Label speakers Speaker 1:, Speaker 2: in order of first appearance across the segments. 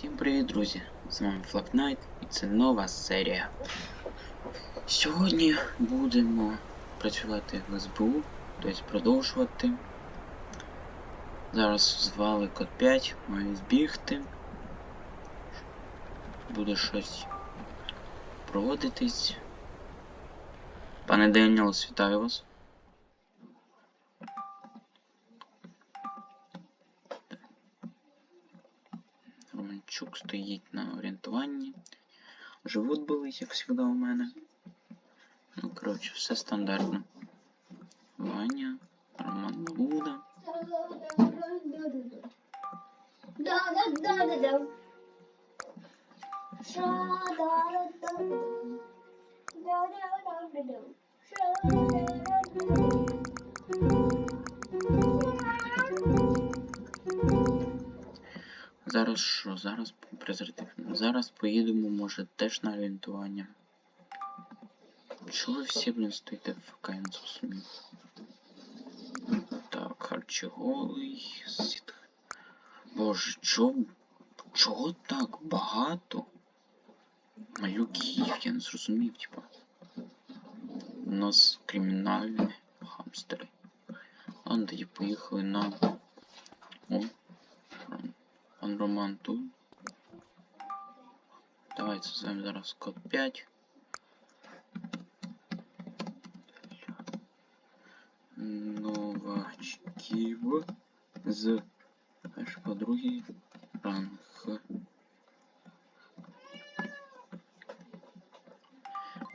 Speaker 1: Всім привіт, друзі! З вами Флакнайт і це нова серія. Сьогодні будемо працювати в СБУ, тобто продовжувати. Зараз звали код 5, маю збігти. Буде щось проводитись. Пане Деніелс, вітаю вас. Стоїть на орієнтуванні. Живут були, як завжди, у мене. Ну, коротше, все стандартно. Ваня, Роман Луда.
Speaker 2: Да-да-да-да-да. Ша-да-да-да.
Speaker 1: Зараз що? Зараз презерватив. Зараз поїдемо, може, теж на орієнтування. Чого ви всі, блін, стоїте в каянцю собі? Так, харчоголий. Сіт. Боже, чого, чого так багато малюків? Я не зрозумів, типа. У нас кримінальні хамстери. Ладно, тоді поїхали на. О, Пан Роман тут. Давайте з вами зараз код 5. Новачків з перший по другий ранг.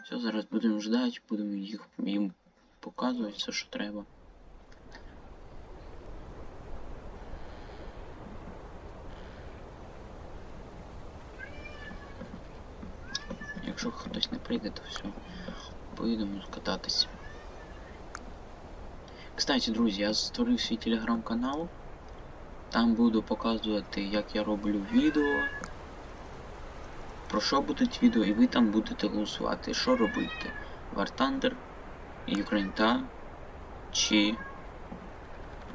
Speaker 1: Все, зараз будемо ждати, будемо їх їм показувати все, що треба. Якщо хтось не прийде, то все. Поїдемо кататися. Кстати, друзі, я створив свій телеграм-канал. Там буду показувати, як я роблю відео. Про що будуть відео, і ви там будете голосувати. Що робити? War Thunder, Ukraine чи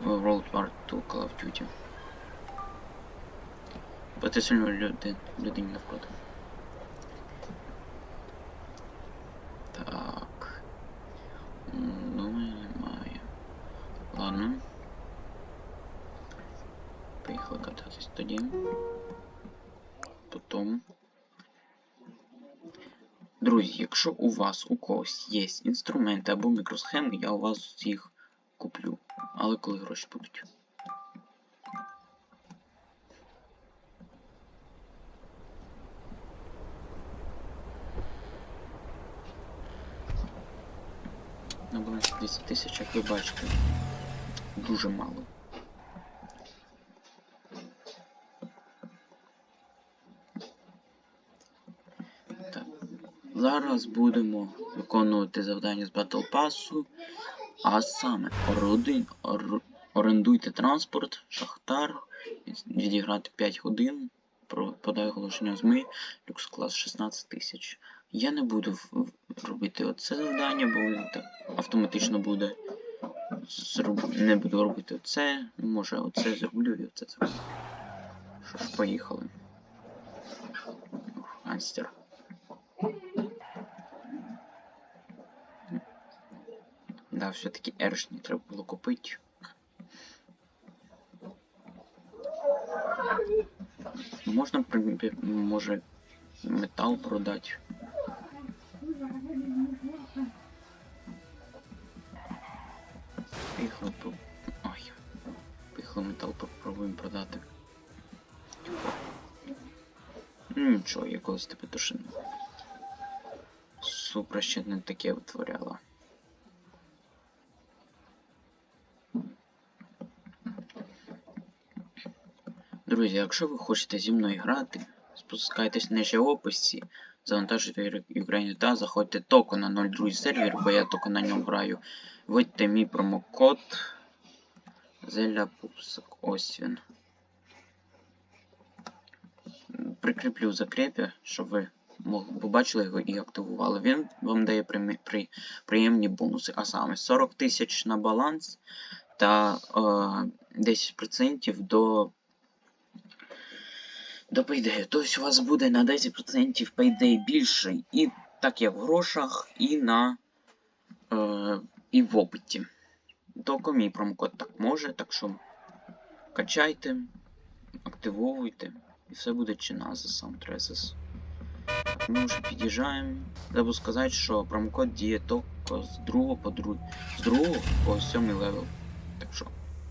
Speaker 1: World War 2 Call of Duty. Бо це людині навпроти. Так. М, Думаю, немає. Ладно. Поїхали кататись тоді. Потім. Друзі, якщо у вас у когось є інструменти або мікросхеми, я у вас їх куплю. Але коли гроші будуть. На балансі 200 тисяч, як ви бачите, дуже мало. Зараз будемо виконувати завдання з Battle Pass, а саме орудин, ор, орендуйте транспорт, шахтар, відіграти 5 годин, подай оголошення ЗМИ, люкс клас 16 тисяч. Я не буду робити оце завдання, бо так автоматично буде. Зроб... Не буду робити оце. Може оце зроблю і оце зроблю. Що ж, поїхали. Ух, Да, все-таки ершні треба було купити. Можна, в може, метал продати. Поїхали по... Ой. Поїхали метал попробуємо продати. Ну нічого, я колись тебе тушину. Супра ще не таке витворяла. Друзі, якщо ви хочете зі мною грати, спускайтесь нижче в описі, завантажуйте Ukraine та заходьте токо на 02 сервер, бо я тільки на ньому граю. Вводьте мій промокод Зеля Пупсик. Ось він. Прикріплю в закрепі, щоб ви побачили його і активували. Він вам дає приємні бонуси, а саме 40 тисяч на баланс та е, 10% до до Payday. Тобто у вас буде на 10% Payday більший і так як в грошах, і на е, і в опиті. Тільки мій промокод так може, так що качайте, активовуйте, і все буде чина за сам Трезес. Ми вже під'їжджаємо. Забув сказати, що промокод діє тільки з другого по друг... з другого по сьомий левел. Так що,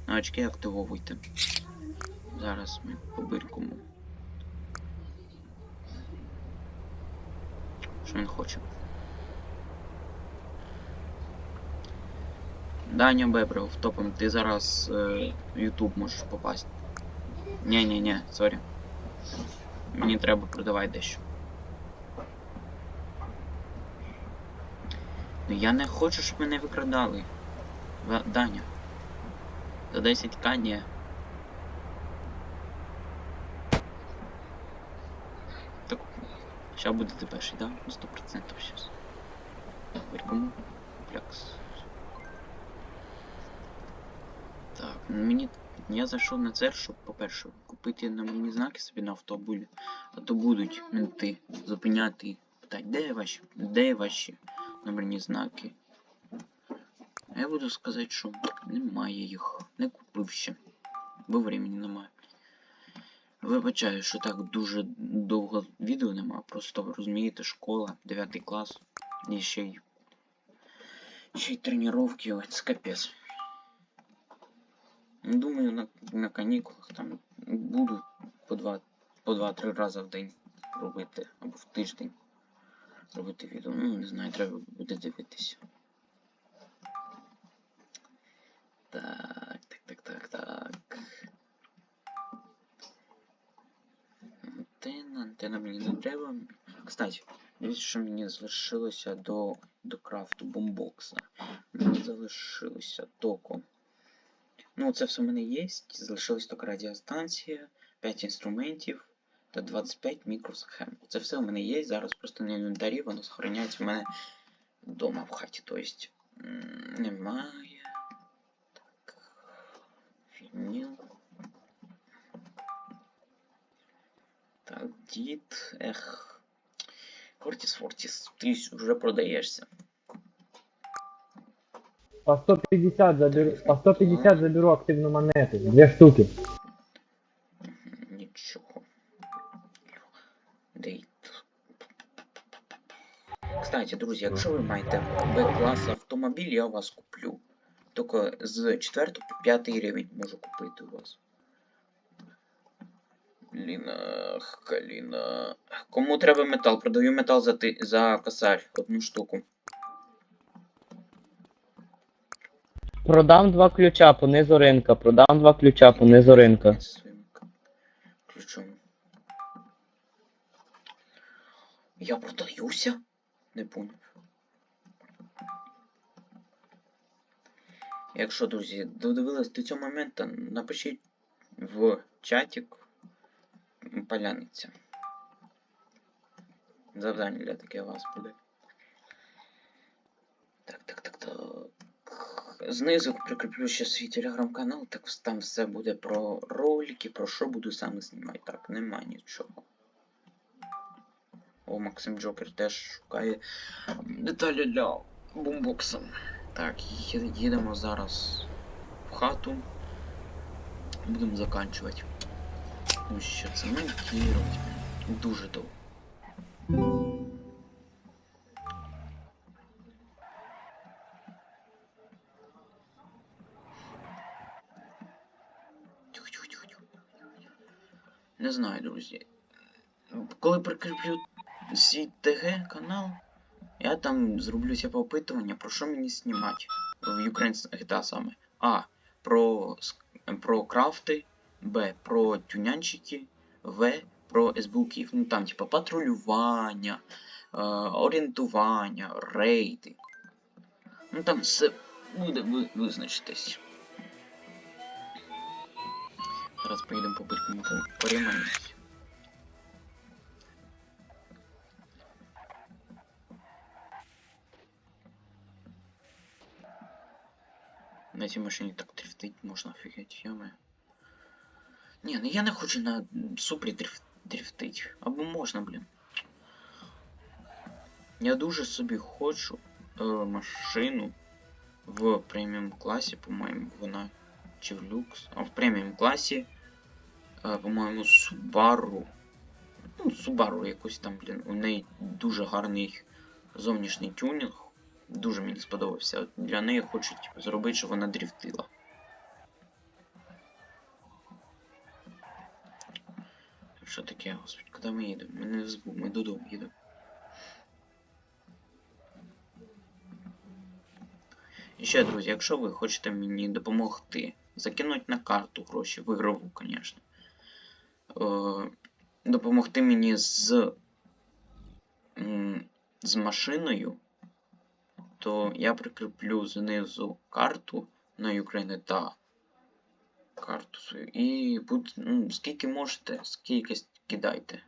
Speaker 1: новачки активовуйте. Зараз ми по-бирькому. Що він хоче? Даня Бебров, топом, ти зараз е, в можеш попасти. Ні-ні-ні, сорі. Мені треба продавати дещо. Ну я не хочу, щоб мене викрадали. Даня. За 10к ні. Ща будете перший, да? На 100% щас. Кому? Флекс. Так, ну мені. Я зайшов на це, щоб, по-перше, купити номерні знаки собі на автобулі, а то будуть менти зупиняти і питати, де ваші, де ваші номерні знаки. А я буду сказати, що немає їх. Не купив ще. Бо времени немає. Вибачаю, що так дуже довго відео нема. Просто розумієте, школа, 9 клас. І ще й. Ще й тренування, це капець. Думаю, на, на канікулах там буду по два по два-три рази в день робити, або в тиждень робити відео. Ну, не знаю, треба буде дивитися. Так, так, так, так, так. Антенна, антенна мені не треба. Кстати, дивіться, що мені залишилося до, до крафту бомбокса. Мені залишилося токо. Ну, це все в мене є. Залишилась тільки радіостанція, 5 інструментів та 25 мікросхем. Це все у мене є. Зараз просто на інвентарі, воно зберігається в мене вдома в хаті. Тобто немає. Так. Фініл. Так, дід. Ех. Кортіс Фортіс, ти вже продаєшся.
Speaker 3: По 150 заберу, по 150 заберу активную монету. Две штуки.
Speaker 1: Нічого. Дейт. Кстати, друзі, якщо ви маєте Б-клас автомобіль, я у вас куплю. Тільки з 4 по 5 рівень можу купити у вас. Ліна, Каліна. Кому треба метал? Продаю метал за, ти... за косарь. Одну штуку.
Speaker 4: Продам два ключа по низу ринка, продам два ключа по низу ринка.
Speaker 1: Ключом. Я продаюся? Не поняв. Якщо, друзі, додивились до цього моменту, напишіть в чатик поляниця. Завдання для таке у вас буде. Так, так, так, так. Знизу прикріплю ще свій телеграм-канал, так там все буде про ролики, про що буду саме знімати. Так, нема нічого. О, Максим Джокер теж шукає деталі для бумбокса. Так, їдемо зараз в хату. Будемо заканчувати. Тому що це монтувати дуже довго. Не знаю, друзі. Коли прикріплю свій ТГ канал, я там зроблю себе опитування, про що мені знімати в Ukraine GTA саме. А. Про, про крафти, Б. Про тюнянчики, В. Про СБУків. Ну там, типа, патрулювання, е, орієнтування, рейди. Ну там все буде ви визначитись. Зараз поїдемо по биркому порівнянні. На цій машині так дрифтить можна офігеть, йоме. Ні, ну я не хочу на супрі дрифт, дрифтить. Або можна, блін. Я дуже собі хочу е, машину в преміум класі, по-моєму, вона чи в люкс, а в преміум класі, е, по-моєму, Subaru. Ну, Subaru якось там, блін. У неї дуже гарний зовнішній тюнінг. Дуже мені сподобався. Для неї хочуть зробити, щоб вона дрифтила. Що таке, господи, куди ми їдемо? Ми не в ми додому їдемо. І ще, друзі, якщо ви хочете мені допомогти, закинути на карту гроші, в звісно. Е, допомогти мені з, з машиною, то я прикріплю знизу карту на Україну та карту свою. І буде, ну, скільки можете, скільки кидайте.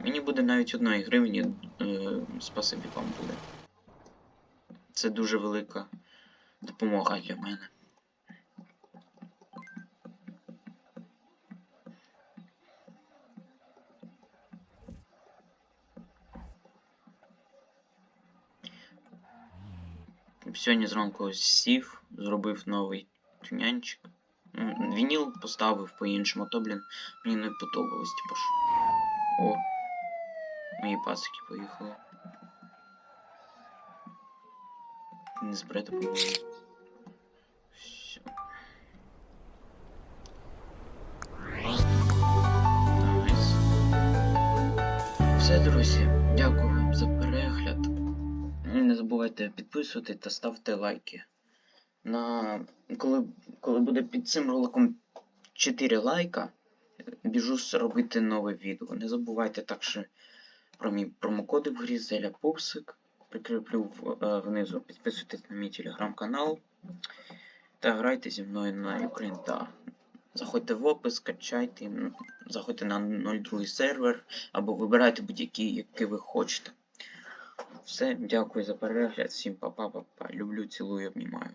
Speaker 1: Мені буде навіть одної гривні, е, спасибі вам буде. Це дуже велика допомога для мене. Сьогодні зранку сів, зробив новий тюнянчик. Вініл поставив по-іншому, то, блін, мені не подобалось, типу ж. О, мої пасики поїхали. Не збирайте по Все. Все, друзі, дякую вам за перегляд. Не забувайте підписувати та ставте лайки. На... Коли, коли буде під цим роликом 4 лайка, біжу робити нове відео. Не забувайте також про мій промокоди в грі Зеля Пупсик. Прикріплю е, внизу. Підписуйтесь на мій телеграм-канал. Та грайте зі мною на Українта. Заходьте в опис, качайте, заходьте на 02 сервер або вибирайте будь-який, який ви хочете. Все, дякую за перегляд. Всім па-па-па-па. Люблю, цілую, обнімаю.